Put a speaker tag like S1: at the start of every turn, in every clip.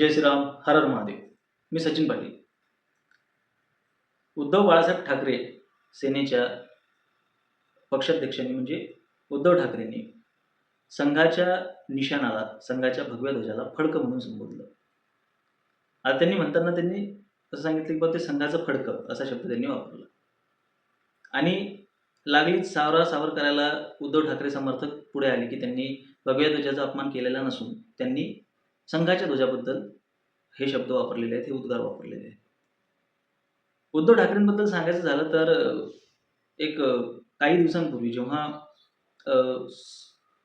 S1: जय श्रीराम हर हर महादेव. मी सचिन पाटील. उद्धव बाळासाहेब ठाकरे सेनेच्या पक्षाध्यक्षांनी म्हणजे उद्धव ठाकरेंनी संघाच्या निशाणाला संघाच्या भगव्या ध्वजाला फडकं म्हणून संबोधलं. आता त्यांनी म्हणताना त्यांनी असं सांगितलं की बा ते संघाचं फडकं असा शब्द त्यांनी वापरला. आणि लागलीच सावरा सावर करायला उद्धव ठाकरे समर्थक पुढे आले की त्यांनी भगव्या ध्वजाचा अपमान केलेला नसून त्यांनी संघाच्या ध्वजाबद्दल हे शब्द वापरलेले आहेत हे उद्गार वापरलेले आहेत. उद्धव ठाकरेंबद्दल सांगायचं झालं तर एक काही दिवसांपूर्वी जेव्हा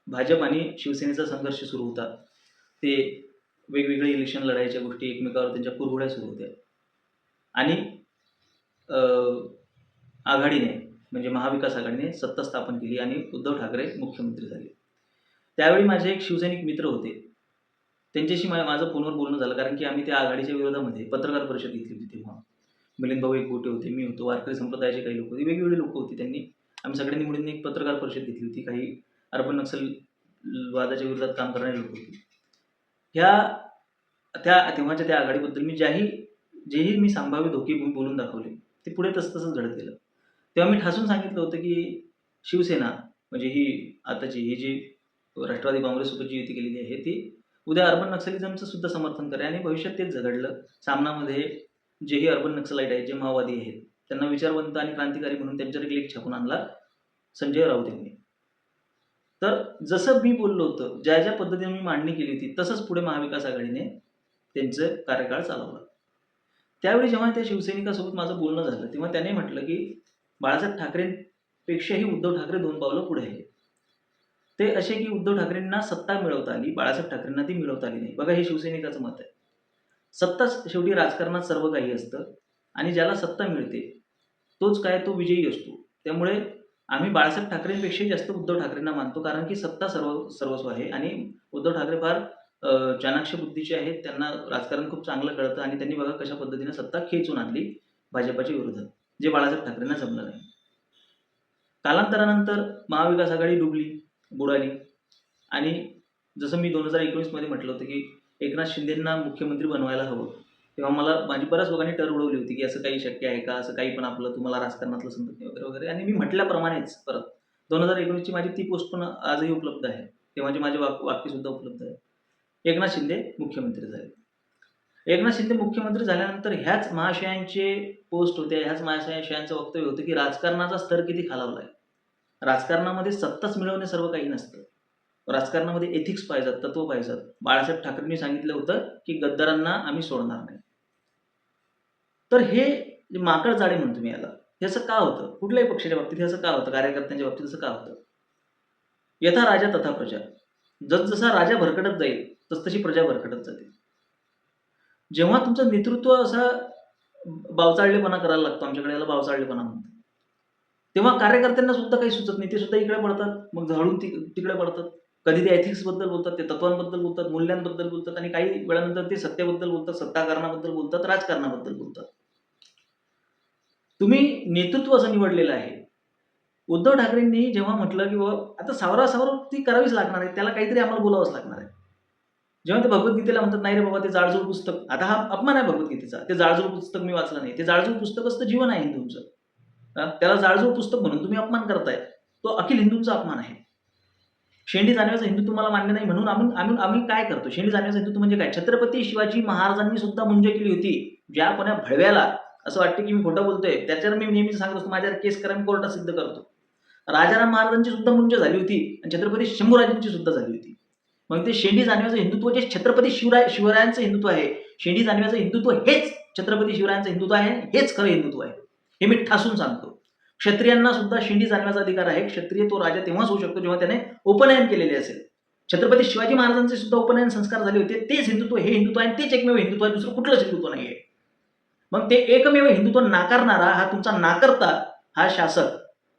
S1: भाजप आणि शिवसेनेचा संघर्ष सुरू होता ते वेगवेगळे इलेक्शन लढायच्या गोष्टी एकमेकावर त्यांच्या कुरघोड्या सुरू होत्या. आणि आघाडीने म्हणजे महाविकास आघाडीने सत्ता स्थापन केली आणि उद्धव ठाकरे मुख्यमंत्री झाले. त्यावेळी माझे एक शिवसैनिक मित्र होते. त्यांच्याशी मा माझं फोनवर बोलणं झालं कारण की आम्ही त्या आघाडीच्या विरोधामध्ये पत्रकार परिषद घेतली होती तेव्हा. मिलिंद भाऊ एक गोटे होते मी होतो वारकरी संप्रदायाचे काही लोक होते वेगवेगळे लोक होते त्यांनी. आम्ही सगळ्यांनी मिळून एक पत्रकार परिषद घेतली होती काही अर्बन नक्सल वादाच्या विरोधात काम करणारे लोक होते. ह्या त्या तेव्हाच्या त्या आघाडीबद्दल मी ज्याही जेही मी संभाव्य धोके बोलून दाखवले ते पुढे तसं तसंच घडत गेलं तेव्हा मी ठासून सांगितलं होतं की शिवसेना म्हणजे ही आताची ही जी राष्ट्रवादी काँग्रेससोबत जी युती केलेली आहे ती उद्या अर्बन नक्सलिझमचं सुद्धा समर्थन करेल आणि भविष्यात तेच झगडलं. सामनामध्ये जेही अर्बन नक्सलाईट आहेत जे माओवादी आहेत त्यांना विचारवंत आणि क्रांतिकारी म्हणून त्यांच्यावर एक छापून आणला संजय राऊत यांनी. तर जसं मी बोललो होतं ज्या ज्या पद्धतीने मी मांडणी केली होती तसंच पुढे महाविकास आघाडीने त्यांचं कार्यकाळ चालवला. त्यावेळी जेव्हा त्या शिवसैनिकासोबत माझं बोलणं झालं तेव्हा त्याने म्हटलं की बाळासाहेब ठाकरेंपेक्षाही उद्धव ठाकरे दोन पावलं पुढे आहे ते असे की उद्धव ठाकरेंना सत्ता मिळवता आली बाळासाहेब ठाकरेंना ती मिळवता आली नाही. बघा हे शिवसैनिकाचं मत आहे. सत्ताच शेवटी राजकारणात सर्व काही असतं आणि ज्याला सत्ता मिळते तोच काय तो विजयी असतो. त्यामुळे आम्ही बाळासाहेब ठाकरेंपेक्षाही जास्त उद्धव ठाकरेंना मानतो कारण की सत्ता सर्व सर्वस्व आहे आणि उद्धव ठाकरे फार चाणाक्ष बुद्धीचे आहेत. त्यांना राजकारण खूप चांगलं कळतं आणि त्यांनी बघा कशा पद्धतीने सत्ता खेचून आणली भाजपाच्या विरोधात जे बाळासाहेब ठाकरेंना जमलं नाही. कालांतरानंतर महाविकास आघाडी डुबली. बुडाली. आणि जसं मी दोन हजार एकोणीसमध्ये म्हटलं होतं की एकनाथ शिंदेंना मुख्यमंत्री बनवायला हवं. तेव्हा मला माझी बऱ्याच लोकांनी टर उडवली होती की असं काही शक्य आहे का? असं काही पण आपलं तुम्हाला राजकारणातलं समजत नाही वगैरे वगैरे. आणि मी म्हटल्याप्रमाणेच परत दोन हजार एकोणीसची माझी ती पोस्ट पण आजही उपलब्ध आहे. तेव्हाची माझे वाक वाक्यसुद्धा उपलब्ध आहे. एकनाथ शिंदे मुख्यमंत्री झाले. एकनाथ शिंदे मुख्यमंत्री झाल्यानंतर ह्याच महाशयांचे पोस्ट होते ह्याच महाशयांचं वक्तव्य होतं की राजकारणाचा स्तर किती खालावला आहे राजकारणामध्ये सत्ताच मिळवणे सर्व काही नसतं. राजकारणामध्ये एथिक्स पाहिजेत तत्व पाहिजेत. बाळासाहेब ठाकरेंनी सांगितलं होतं की गद्दारांना आम्ही सोडणार नाही. तर हे माकड जाळे म्हणतो मी याला हे असं का होतं? कुठल्याही पक्षाच्या बाबतीत हे असं का होतं? कार्यकर्त्यांच्या बाबतीत असं का होतं? यथा राजा तथा प्रजा. जसजसा राजा भरकटत जाईल तसतशी प्रजा भरकटत जाते. जेव्हा तुमचं नेतृत्व असा बावचाळलेपणा करायला लागतो आमच्याकडे याला बावचाळलेपणा म्हणतात. तेव्हा कार्यकर्त्यांना सुद्धा काही सुचत नाही. ते सुद्धा इकडे पडतात मग झाडून ति तिकडे पडतात. कधी ते एथिक्सबद्दल बद्दल बोलतात ते तत्वांबद्दल बोलतात मूल्यांबद्दल बोलतात आणि काही वेळानंतर ते सत्तेबद्दल बोलतात सत्ताकारणाबद्दल बोलतात राजकारणाबद्दल बोलतात. तुम्ही नेतृत्व असं निवडलेलं आहे. उद्धव ठाकरेंनी जेव्हा म्हटलं की बाबा आता सावरा सावर ती करावीच लागणार आहे त्याला काहीतरी आम्हाला बोलावंच लागणार आहे. जेव्हा ते भगवद्गीतेला म्हणतात नाही रे बाबा ते जाळजूळ पुस्तक. आता हा अपमान आहे भगवद्गीतेचा ते जाळजूळ पुस्तक मी वाचलं नाही. ते जाळजूळ पुस्तक असतं जीवन आहे हिंदूंचं. त्याला जाळजूळ पुस्तक म्हणून तुम्ही अपमान करताय. तो अखिल हिंदूंचा अपमान आहे. शेंडी जाणव्याचं हिंदू तुम्हाला मान्य नाही म्हणून आम्ही आम्ही आम्ही काय करतो? शेंडी जाणव्याचं हिंदू म्हणजे काय? छत्रपती शिवाजी महाराजांनी सुद्धा मुंज केली होती. ज्या कोण्या भडव्याला असं वाटतं की मी खोटं बोलतोय त्याच्यावर मी नेहमी सांगत असतो माझ्यावर केस करा मी कोर्टात सिद्ध करतो. राजाराम महाराजांची सुद्धा मुंज झाली होती आणि छत्रपती शंभूराजांची सुद्धा झाली होती. मग ते शेंडी जाणव्याचं हिंदुत्व जे छत्रपती शिवराय शिवरायांचं हिंदुत्व आहे शेंडी जाणव्याचं हिंदुत्व हेच छत्रपती शिवरायांचं हिंदुत्व आहे हेच खरं हिंदुत्व आहे. हे मी ठासून सांगतो. क्षत्रियांना सुद्धा शिंडी जाणण्याचा अधिकार आहे. क्षत्रिय तो राजा तेव्हाच होऊ शकतो जेव्हा त्याने उपनयन केलेले असेल. छत्रपती शिवाजी महाराजांचे सुद्धा उपनयन संस्कार झाले होते. तेच हिंदुत्व हे हिंदुत्व आहे आणि तेच एकमेव हिंदुत्व आहे. दुसरं कुठलंच हिंदुत्व नाही आहे मग ते एकमेव हिंदुत्व नाकारणारा हा तुमचा नाकर्ता हा शासक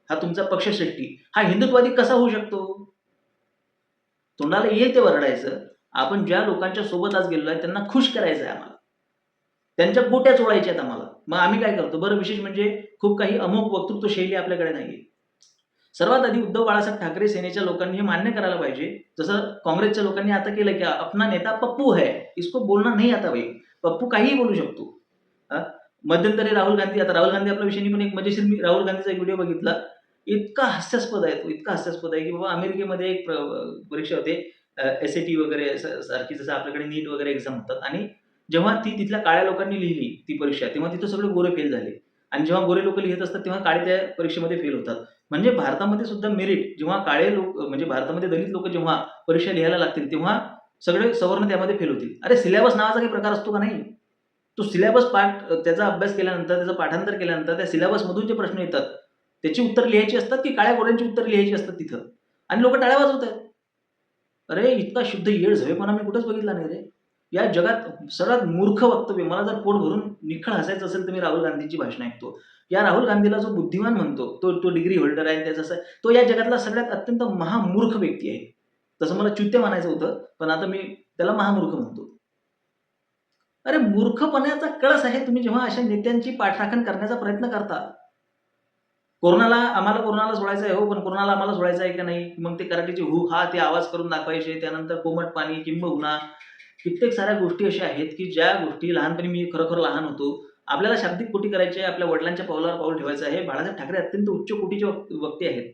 S1: हा तुमचा पक्षश्रेष्ठी हा हिंदुत्वादी कसा होऊ शकतो? तोंडाला येईल ते वरडायचं. आपण ज्या लोकांच्या सोबत आज गेलो आहे त्यांना खुश करायचं आहे आम्हाला. त्यांच्या गोट्या चोळायच्या आहेत आम्हाला. मग आम्ही काय करतो? बरं विशेष म्हणजे खूप काही अमोक वक्तृत्व शैली आपल्याकडे नाहीये. सर्वात आधी उद्धव बाळासाहेब ठाकरे सेनेच्या लोकांनी हे मान्य करायला पाहिजे. जसं काँग्रेसच्या लोकांनी आता केलं की अपना नेता पप्पू है. इसको बोलना नाही आता भाई. पप्पू काहीही बोलू शकतो. मध्यंतरी राहुल गांधी आता राहुल गांधी आपल्या विषयी पण एक मजेशीर मी राहुल गांधीचा एक व्हिडिओ बघितला. इतका हास्यास्पद आहे तो इतका हास्यास्पद आहे की बाबा अमेरिकेमध्ये एक परीक्षा होते. एस ए टी वगैरे सारखी जसं आपल्याकडे नीट वगैरे एक्झाम होतात. आणि जेव्हा ती तिथल्या काळ्या लोकांनी लिहिली ती परीक्षा तेव्हा तिथं सगळे गोरे फेल झाले. आणि जेव्हा गोरे लोक लिहित असतात तेव्हा काळे त्या परीक्षेमध्ये फेल होतात. म्हणजे भारतामध्ये सुद्धा मेरिट जेव्हा काळे लोक म्हणजे भारतामध्ये दलित लोक जेव्हा परीक्षा लिहायला लागतील तेव्हा सगळे सवर्ण त्यामध्ये फेल होतील. अरे सिलेबस नावाचा काही प्रकार असतो का नाही? तो सिलेबस पाठ त्याचा अभ्यास केल्यानंतर त्याचं पाठांतर केल्यानंतर त्या सिलेबसमधून जे प्रश्न येतात त्याची उत्तर लिहायची असतात की काळ्या गोऱ्यांची उत्तर लिहायची असतात तिथं? आणि लोक टाळ्या वाजवत आहेत अरे इतका शुद्ध येड झवेपणा मी कुठंच बघितला नाही रे. या जगात सर्वात मूर्ख वक्तव्य मला जर पोट भरून निखळ हसायचं असेल तर मी राहुल गांधींची भाषण ऐकतो. या राहुल गांधीला जो बुद्धिमान म्हणतो तो तो डिग्री होल्डर आहे त्याचा तो या जगातला सगळ्यात अत्यंत महामूर्ख व्यक्ती आहे. तसं मला चुत्य म्हणायचं होतं पण आता मी त्याला महामूर्ख म्हणतो. अरे मूर्खपणाचा कळस आहे तुम्ही जेव्हा अशा नेत्यांची पाठराखण करण्याचा प्रयत्न करता. कोरोनाला आम्हाला कोरोनाला सोडायचं आहे हो पण कोरोनाला आम्हाला सोडायचं आहे का नाही? मग ते कराटेचे हु हा ते आवाज करून दाखवायचे त्यानंतर कोमट पाणी किंबहुना कित्येक साऱ्या गोष्टी अशा आहेत की ज्या गोष्टी लहानपणी मी खरोखर लहान होतो. आपल्याला शाब्दिक कोटी करायची आहे आपल्या वडिलांच्या पावलावर पाऊल ठेवायचं आहे. बाळासाहेब ठाकरे अत्यंत उच्च कोटीचे वक- वक्ते आहेत.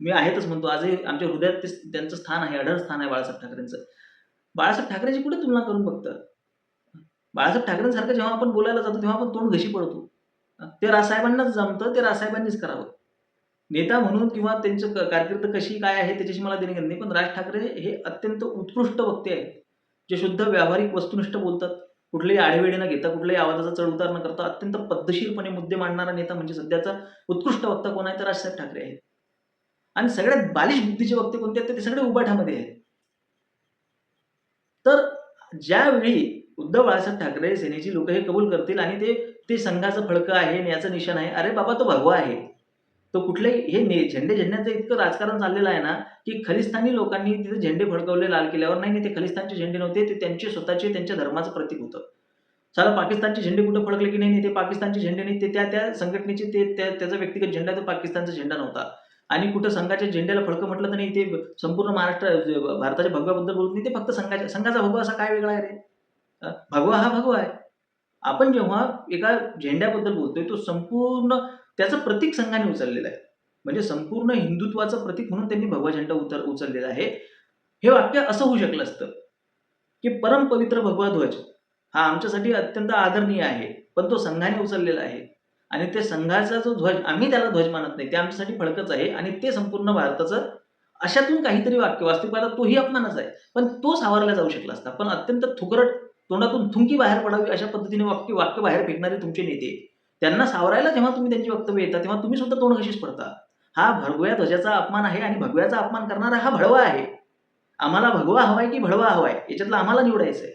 S1: मी आहेतच म्हणतो. आजही आमच्या हृदयात ते त्यांचं स्थान आहे अढळ स्थान आहे बाळासाहेब ठाकरेंचं. बाळासाहेब ठाकरेची कुठे तुलना करून बघतं बाळासाहेब ठाकरेंसारखं जेव्हा आपण बोलायला जातो तेव्हा आपण तोंड घशी पडतो. ते रासाहेबांनाच जमतं ते रासाहेबांनीच करावं. नेता म्हणून किंवा त्यांचं क- कारकीर्द कशी काय आहे त्याच्याशी मला देणे घेत नाही पण राज ठाकरे हे अत्यंत उत्कृष्ट वक्ते आहेत. जे शुद्ध व्यावहारिक वस्तुनिष्ठ बोलतात कुठलेही आढेवेडे न घेता कुठल्याही आवाजाचा चढ उतार न करता अत्यंत पद्धशीरपणे मुद्दे मांडणारा नेता म्हणजे सध्याचा उत्कृष्ट वक्ता कोण आहे तर राजसाहेब ठाकरे आहेत. आणि सगळ्यात बालिश बुद्धीचे वक्ते कोणते आहेत ते सगळे उबाठामध्ये आहेत. तर ज्यावेळी उद्धव बाळासाहेब ठाकरे सेनेची लोक हे कबूल करतील आणि ते ते संघाचं फळकं आहे आणि याचं निशाण आहे अरे बाबा तो भगवा आहे. तो कुठलंही हे ने झेंडे झेंड्याचं इतकं राजकारण चाललेलं आहे ना की खलिस्तानी लोकांनी तिथे झेंडे फडकवले लाल किल्ल्यावर. नाही ते खलिस्तानचे झेंडे नव्हते ते त्यांचे स्वतःचे त्यांच्या धर्माचं प्रतीक होतं. साला पाकिस्तानचे झेंडे कुठं फडकले की नाही नाही ते पाकिस्तानचे झेंडे नाही ते त्या त्या संघटनेचे ते त्या त्याचा व्यक्तिगत झेंडा तो पाकिस्तानचा झेंडा नव्हता. आणि कुठं संघाच्या झेंड्याला फडकं म्हटलं तर नाही ते संपूर्ण महाराष्ट्र भारताच्या भगव्याबद्दल बोलत नाही ते फक्त संघाच्या संघाचा भगवा असा काय वेगळा आहे रे? भगवा हा भगवा आहे. आपण जेव्हा एका झेंड्याबद्दल बोलतोय तो संपूर्ण त्याचं प्रतीक संघाने उचललेलं आहे. म्हणजे संपूर्ण हिंदुत्वाचं प्रतीक म्हणून त्यांनी भगवा झेंडा उतर उचललेला आहे. हे वाक्य असं होऊ शकलं असतं की परम पवित्र भगवा ध्वज हा आमच्यासाठी अत्यंत आदरणीय आहे पण तो संघाने उचललेला आहे. आणि ते संघाचा जो ध्वज आम्ही त्याला ध्वज मानत नाही ते आमच्यासाठी फळकच आहे आणि ते संपूर्ण भारताचं अशातून काहीतरी वाक्य वास्तविकता तोही अपमानच आहे. पण तो सावरला जाऊ शकला असता पण अत्यंत थुकरट तोंडातून थुंकी बाहेर पडावी अशा पद्धतीने वाक्य वाक्य बाहेर फेकणारे तुमचे नेते. त्यांना सावरायला जेव्हा तुम्ही त्यांची वक्तव्य येतात तेव्हा तुम्ही सुद्धा तोंड कशीच पडता. हा भगव्या ध्वजाचा अपमान आहे आणि भगव्याचा अपमान करणारा हा भडवा आहे. आम्हाला भगवा हवाय की भडवा हवाय याच्यातलं आम्हाला निवडायचं आहे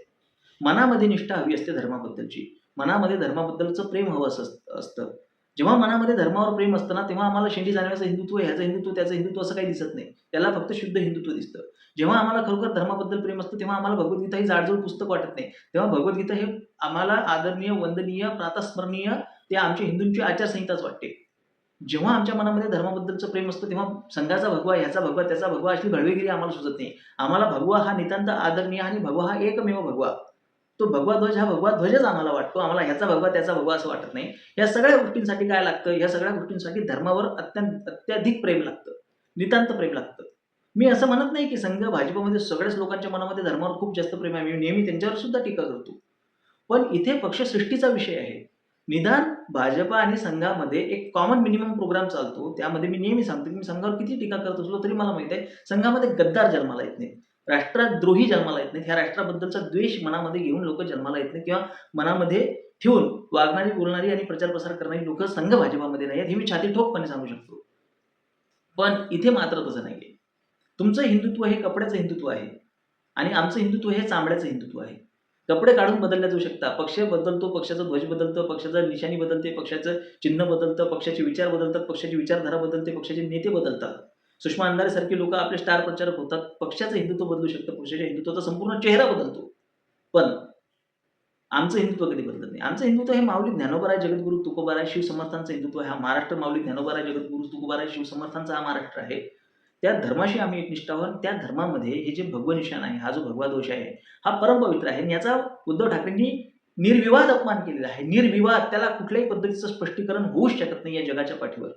S1: मनामध्ये निष्ठा हवी असते धर्माबद्दलची. मनामध्ये धर्माबद्दलचं प्रेम हवं असं असत- असतं. जेव्हा मनामध्ये धर्मावर प्रेम असतं ना तेव्हा आम्हाला शेंडी जाण्याचं हिंदुत्व ह्याचं हिंदुत्व त्याचं हिंदुत्व असं काही दिसत नाही. त्याला फक्त शुद्ध हिंदुत्व दिसतं. जेव्हा आम्हाला खरोखर धर्माबद्दल प्रेम असतं तेव्हा आम्हाला भगवद्गीता ही जाडजूड पुस्तक वाटत नाही. तेव्हा भगवद्गीता हे आम्हाला आदरणीय वंदनीय प्रातस्मरणीय ते आमच्या हिंदूंची आचारसंहिताच वाटते. जेव्हा आमच्या मनामध्ये धर्माबद्दलचं प्रेम असतं तेव्हा संघाचा भगवा ह्याचा भगवा त्याचा भगवा अशी भडवेगिरी आम्हाला सुचत नाही. आम्हाला भगवा हा नितांत आदरणीय आणि भगवा हा एकमेव भगवा. तो भगवा ध्वज हा भगवा ध्वजच आम्हाला वाटतो. आम्हाला ह्याचा भगवा त्याचा भगवा असं वाटत नाही. या सगळ्या गोष्टींसाठी काय लागतं? या सगळ्या गोष्टींसाठी धर्मावर अत्यंत अत्याधिक प्रेम लागतं. नितांत प्रेम लागतं. मी असं म्हणत नाही की संघ भाजपमध्ये सगळ्याच लोकांच्या मनामध्ये धर्मावर खूप जास्त प्रेम आहे. मी नेहमी त्यांच्यावर सुद्धा टीका करतो. पण इथे पक्षसृष्टीचा विषय आहे. निदान भाजपा आणि संघामध्ये एक कॉमन मिनिमम प्रोग्राम चालतो. त्यामध्ये मी नेहमी सांगतो की मी संघावर किती टीका करत असलो तरी मला माहीत आहे संघामध्ये गद्दार जन्माला येत नाही. राष्ट्रद्रोही जन्माला येत नाहीत. ह्या राष्ट्राबद्दलचा द्वेष मनामध्ये घेऊन लोक जन्माला येत नाही किंवा मनामध्ये ठेवून वागणारी बोलणारी आणि प्रचार प्रसार करणारी लोक संघ भाजपामध्ये नाही आहेत हे मी छाती ठोकपणे सांगू शकतो. पण इथे मात्र तसं नाही आहे तुमचं हिंदुत्व हे कपड्याचं हिंदुत्व आहे. आणि आमचं हिंदुत्व हे चांबड्याचं हिंदुत्व आहे. कपडे काढून बदलल्या जाऊ शकता. पक्ष बदलतो पक्षाचा ध्वज बदलतो पक्षाचं निशाणी बदलते पक्षाचं चिन्ह बदलतं पक्षाचे विचार बदलतात पक्षाची विचारधारा बदलते पक्षाचे नेते बदलतात. सुषमा अंधारेसारखी लोक आपले स्टार प्रचारक होतात. पक्षाचं हिंदुत्व बदलू शकतं पक्षाच्या हिंदुत्वाचा संपूर्ण चेहरा बदलतो. पण आमचं हिंदुत्व कधी बदलत नाही. आमचं हिंदुत्व हे माऊली ज्ञानोबराय जगद्गुरू तुकोबाराय शिवसमर्थांचं हिंदुत्व हा महाराष्ट्र माऊली ज्ञानोबराय जगद्गुरू तुकोबाराय शिवसमर्थांचा हा महाराष्ट्र आहे. त्या धर्माशी आम्ही एकनिष्ठ आहोत. त्या धर्मामध्ये हे जे भगवनिशान आहे हा जो भगवा दोष आहे हा परमपवित्र आहे. आणि याचा उद्धव ठाकरेंनी निर्विवाद अपमान केलेला आहे. निर्विवाद त्याला कुठल्याही पद्धतीचं स्पष्टीकरण होऊच शकत नाही या जगाच्या पाठीवर.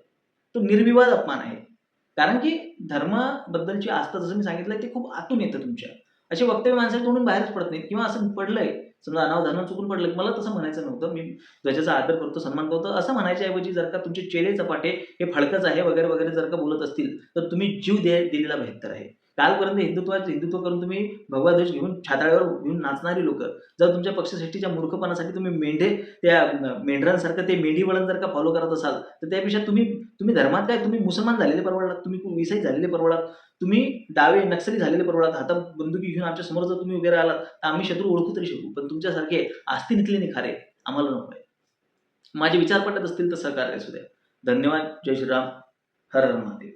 S1: तो निर्विवाद अपमान आहे. कारण की धर्माबद्दलची आस्था जसं मी सांगितलं ते खूप आतून येतं तुमच्या. असे वक्तव्य माणसाच्या तोंडून बाहेरच पडत नाहीत. किंवा असं पडलंय समजा अनावधानानं चुकून पडलं मला तसं म्हणायचं नव्हतं. मी ध्वजाचा आदर करतो सन्मान करतो असं म्हणायच्या ऐवजी जर का तुमचे चेहरे चपाटे हे फडकच आहे वगैरे वगैरे जर का बोलत असतील तर तुम्ही जीव दे दिलेला बेहतर आहे. कालपर्यंत हिंदुत्वाचं हिंदुत्व करून तुम्ही भगवा ध्वज घेऊन छाताळ्यावर घेऊन नाचणारी लोक. जर तुमच्या पक्षश्रेष्ठीच्या मूर्खपणासाठी तुम्ही मेंढे त्या मेंढरांसारखं ते मेंढी वळण जर का फॉलो करत असाल तर त्यापेक्षा तुम्ही तुम्ही धर्मात काय? तुम्ही मुसलमान झालेले परवडलात तुम्ही विसाई झालेले परवडात तुम्ही डावे नक्सली झालेले परवडात हातात बंदुकी घेऊन आमच्यासमोर जर तुम्ही उभे राहिलात तर आम्ही शत्रू ओळखू तरी शकू पण तुमच्यासारखे आस्ती निघले निखारे आम्हाला नको आहे माझे विचार पटत असतील तर सहकार्य असू द्या. धन्यवाद. जय श्रीराम. हर हर महादेव.